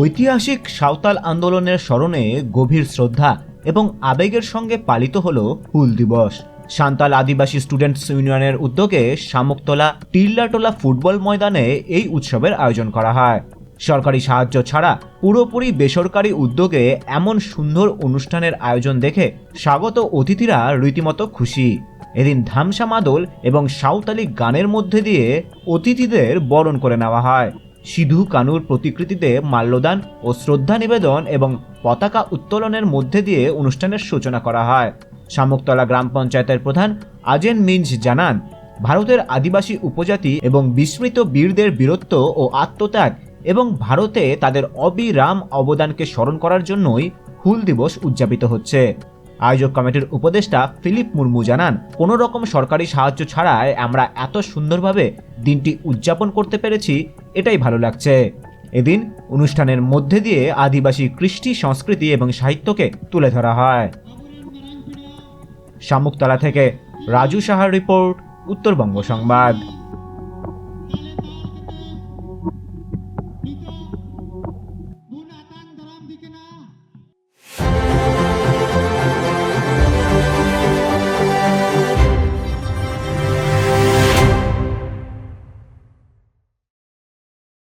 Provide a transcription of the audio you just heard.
ঐতিহাসিক সাঁওতাল আন্দোলনের স্মরণে গভীর শ্রদ্ধা এবং আবেগের সঙ্গে পালিত হল হুল দিবস। সান্তাল আদিবাসী স্টুডেন্টস ইউনিয়নের উদ্যোগে শামুকতলা, টিল্লাটোলা ফুটবল ময়দানে এই উৎসবের আয়োজন করা হয়। সরকারি সাহায্য ছাড়া পুরোপুরি বেসরকারি উদ্যোগে এমন সুন্দর অনুষ্ঠানের আয়োজন দেখে স্বাগত অতিথিরা রীতিমতো খুশি। এদিন ধামসা মাদল এবং সাঁওতালি গানের মধ্যে দিয়ে অতিথিদের বরণ করে নেওয়া হয়। সিধু কানুর প্রতিকৃতিতে মাল্যদান ও শ্রদ্ধা নিবেদন এবং পতাকা উত্তোলনের মধ্যে দিয়ে অনুষ্ঠানের সূচনা করা হয়। শামুকতলা গ্রাম পঞ্চায়েতের প্রধান আজেন মিঞ্জ জানান, ভারতের আদিবাসী উপজাতি এবং বিস্মৃত বীরদের বীরত্ব ও আত্মত্যাগ এবং ভারতে তাদের অবিরাম অবদানকে স্মরণ করার জন্যই হুল দিবস উদযাপিত হচ্ছে। আয়োজক কমিটির উপদেষ্টা ফিলিপ মুর্মু জানান, কোনো রকম সরকারি সাহায্য ছাড়াই আমরা এত সুন্দরভাবে দিনটি উদযাপন করতে পেরেছি, এটাই ভালো লাগছে। এদিন অনুষ্ঠানের মধ্যে দিয়ে আদিবাসী কৃষ্টি, সংস্কৃতি এবং সাহিত্যকে তুলে ধরা হয়। শামুকতলা থেকে রাজু সাহার রিপোর্ট, উত্তরবঙ্গ সংবাদ।